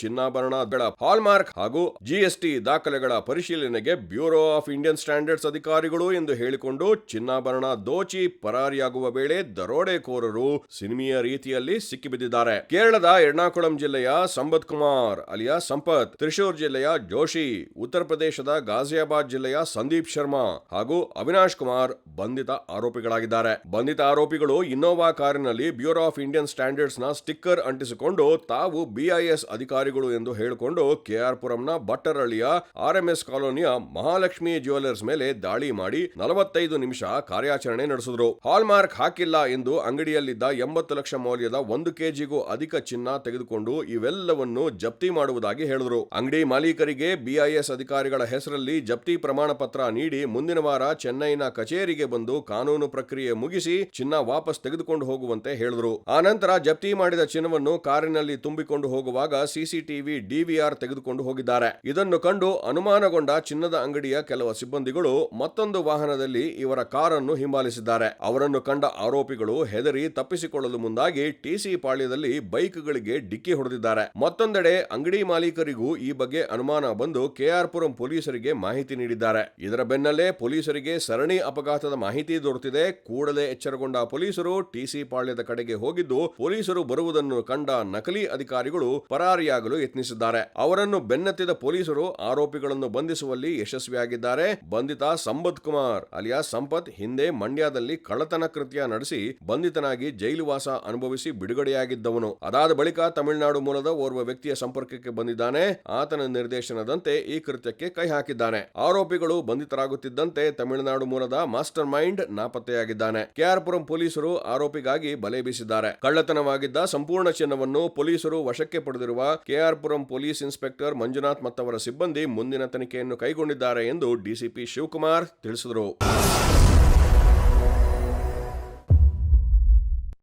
ಚಿನ್ನಾಭರಣಗಳ ಹಾಲ್ಮಾರ್ಕ್ ಹಾಗೂ ಜಿಎಸ್ಟಿ ದಾಖಲೆಗಳ ಪರಿಶೀಲನೆಗೆ ಬ್ಯೂರೋ ಆಫ್ ಇಂಡಿಯನ್ ಸ್ಟ್ಯಾಂಡರ್ಡ್ಸ್ ಅಧಿಕಾರಿಗಳು ಎಂದು ಹೇಳಿಕೊಂಡು ಚಿನ್ನಾಭರಣ ದೋಚಿ ಪರಾರಿಯಾಗುವ ವೇಳೆ ದರೋಡೆಕೋರರು ಸಿನಿಮೀಯ ರೀತಿಯಲ್ಲಿ ಸಿಕ್ಕಿಬಿದ್ದಿದ್ದಾರೆ. ಕೇರಳದ ಎರ್ನಾಕುಳಂ ಜಿಲ್ಲೆಯ ಸಂಪತ್ ಕುಮಾರ್ ಅಲಿಯಾ ಸಂಪತ್, ತ್ರಿಶೂರ್ ಜಿಲ್ಲೆಯ ಜೋಶಿ, ಉತ್ತರ ಪ್ರದೇಶದ ಗಾಜಿಯಾಬಾದ್ ಜಿಲ್ಲೆಯ ಸಂದೀಪ್ ಶರ್ಮಾ ಹಾಗೂ ಅವಿನಾಶ್ ಕುಮಾರ್ ಬಂಧಿತ ಆರೋಪಿಗಳಾಗಿದ್ದಾರೆ. ಬಂಧಿತ ಆರೋಪಿಗಳು ಇನ್ನೋವಾ ಕಾರಿನಲ್ಲಿ ಬ್ಯೂರೋ ಆಫ್ ಇಂಡಿಯನ್ ಸ್ಟ್ಯಾಂಡರ್ಡ್ಸ್ನ ಸ್ಟಿಕ್ಕರ್ ಅಂಟಿಸಿಕೊಂಡು ತಾವು ಬಿಐಎಸ್ ಅಧಿಕಾರಿಗಳು ಎಂದು ಹೇಳಿಕೊಂಡು ಕೆಆರ್ ಪುರಂನ ಬಟ್ಟರಳ್ಳಿಯ ಆರ್ಎಂಎಸ್ ಕಾಲೋನಿಯ ಮಹಾಲಕ್ಷ್ಮಿ ಜ್ಯುವೆಲರ್ಸ್ ಮೇಲೆ ದಾಳಿ ಮಾಡಿ ನಲವತ್ತೈದು ನಿಮಿಷ ಕಾರ್ಯಾಚರಣೆ ನಡೆಸಿದ್ರು. ಹಾಲ್ಮಾರ್ಕ್ ಹಾಕಿಲ್ಲ ಎಂದು ಅಂಗಡಿಯಲ್ಲಿದ್ದ ಎಂಬತ್ತು ಲಕ್ಷ ಮೌಲ್ಯದ ಒಂದು ಕೆಜಿಗೂ ಅಧಿಕ ಚಿನ್ನ ತೆಗೆದುಕೊಂಡು ಇವೆಲ್ಲವನ್ನು ಜಪ್ತಿ ಮಾಡುವುದಾಗಿ ಹೇಳಿದ್ರು. ಅಂಗಡಿ ಮಾಲೀಕರಿಗೆ ಬಿಐಎಸ್ ಅಧಿಕಾರಿಗಳ ಹೆಸರಲ್ಲಿ ಜಪ್ತಿ ಪ್ರಮಾಣ ಪತ್ರ ನೀಡಿ ಮುಂದಿನ ವಾರ ಚೆನ್ನೈನ ಕಚೇರಿಗೆ ಬಂದು ಕಾನೂನು ಪ್ರಕ್ರಿಯೆ ಮುಗಿಸಿ ಚಿನ್ನ ವಾಪಸ್ ತೆಗೆದುಕೊಂಡು ಹೋಗುವಂತೆ ಹೇಳಿದ್ರು. ಆ ನಂತರ ಜಪ್ತಿ ಮಾಡಿದ ಚಿನ್ನವನ್ನು ಕಾರಿನಲ್ಲಿ ತುಂಬಿಕೊಂಡು ಹೋಗುವಾಗ ಸಿಸಿಟಿವಿ ಡಿವಿಆರ್ ತೆಗೆದುಕೊಂಡು ಹೋಗಿದ್ದಾರೆ. ಇದನ್ನು ಕಂಡು ಅನುಮಾನಗೊಂಡ ಚಿನ್ನದ ಅಂಗಡಿಯ ಕೆಲವು ಸಿಬ್ಬಂದಿಗಳು ಮತ್ತೊಂದು ವಾಹನದಲ್ಲಿ ಇವರ ಕಾರನ್ನು ಹಿಂಬಾಲಿಸಿದ್ದಾರೆ. ಅವರನ್ನು ಕಂಡ ಆರೋಪಿಗಳು ಹೆದರಿ ತಪ್ಪಿಸಿಕೊಳ್ಳಲು ಮುಂದಾಗಿ ಟಿಸಿ ಪಾಳ್ಯದಲ್ಲಿ ಬೈಕ್ಗಳಿಗೆ ಡಿಕ್ಕಿ ಹೊಡೆದಿದ್ದಾರೆ. ಮತ್ತೊಂದೆಡೆ ಅಂಗಡಿ ಮಾಲೀಕರಿಗೂ ಈ ಬಗ್ಗೆ ಅನುಮಾನ ಬಂದು ಕೆಆರ್ ಪುರಂ ಪೊಲೀಸರಿಗೆ ಮಾಹಿತಿ ನೀಡಿದ್ದಾರೆ. ಇದರ ಬೆನ್ನಲ್ಲೇ ಪೊಲೀಸರಿಗೆ ಸರಣಿ ಅಪಘಾತದ ಮಾಹಿತಿ ದೊರೆತಿದೆ. ಕೂಡಲೇ ಎಚ್ಚರಗೊಂಡ ಪೊಲೀಸರು ಟಿಸಿ ಪಾಳ್ಯದ ಕಡೆಗೆ ಹೋಗಿದ್ದು ಪೊಲೀಸರು ಬರುವುದನ್ನು ಕಂಡ ನಕಲಿ ಅಧಿಕಾರಿಗಳು ಪರಾರಿಯಾಗಲು ಯತ್ನಿಸಿದ್ದಾರೆ. ಅವರನ್ನು ಬೆನ್ನತ್ತಿದ ಪೊಲೀಸರು ಆರೋಪಿಗಳನ್ನು ಬಂಧಿಸುವಲ್ಲಿ ಯಶಸ್ವಿಯಾಗಿದ್ದಾರೆ. ಬಂಧಿತ ಸಂಪತ್ ಕುಮಾರ್ ಅಲಿಯಾ ಸಂಪತ್ ಹಿಂದೆ ಮಂಡ್ಯದಲ್ಲಿ ಕಳ್ಳತನ ಕೃತ್ಯ ನಡೆಸಿ ಬಂಧಿತನಾಗಿ ಜೈಲುವಾಸ ಅನುಭವಿಸಿ ಬಿಡುಗಡೆಯಾಗಿದ್ದವನು. ಅದಾದ ಬಳಿಕ ತಮಿಳುನಾಡು ಮೂಲದ ಓರ್ವ ವ್ಯಕ್ತಿಯ ಸಂಪರ್ಕಕ್ಕೆ ಬಂದಿದ್ದಾನೆ. ಆತನ ನಿರ್ದೇಶನದಂತೆ ಈ ಕೃತ್ಯಕ್ಕೆ ಕೈ ಹಾಕಿದ್ದಾನೆ. ಆರೋಪಿಗಳು ಬಂಧಿತರಾಗುತ್ತಿದ್ದಂತೆ ತಮಿಳುನಾಡು ಮೂಲದ ಮಾಸ್ಟರ್ ಮೈಂಡ್ ನಾಪತ್ತೆಯಾಗಿದ್ದಾನೆ. ಕೆಆರ್ಪುರಂ ಪೊಲೀಸರು ಆರೋಪಿಗಾಗಿ ಬಲೆ ಬೀಸಿದ್ದಾರೆ. ಕಳ್ಳತನವಾಗಿದ್ದ ಸಂಪೂರ್ಣ ಚಿನ್ನವನ್ನು ಪೊಲೀಸರು ವಶಕ್ಕೆ ಪಡೆದಿರುವ ಕೆಆರ್ಪುರಂ ಪೊಲೀಸ್ ಇನ್ಸ್ಪೆಕ್ಟರ್ ಮಂಜುನಾಥ್ ಮತ್ತವರ ಸಿಬ್ಬಂದಿ ಮುಂದಿನ ತನಿಖೆಯನ್ನು ಕೈಗೊಂಡಿದ್ದಾರೆ ಎಂದು ಡಿಸಿಪಿ ಶಿವಕುಮಾರ್ ತಿಳಿಸಿದರು.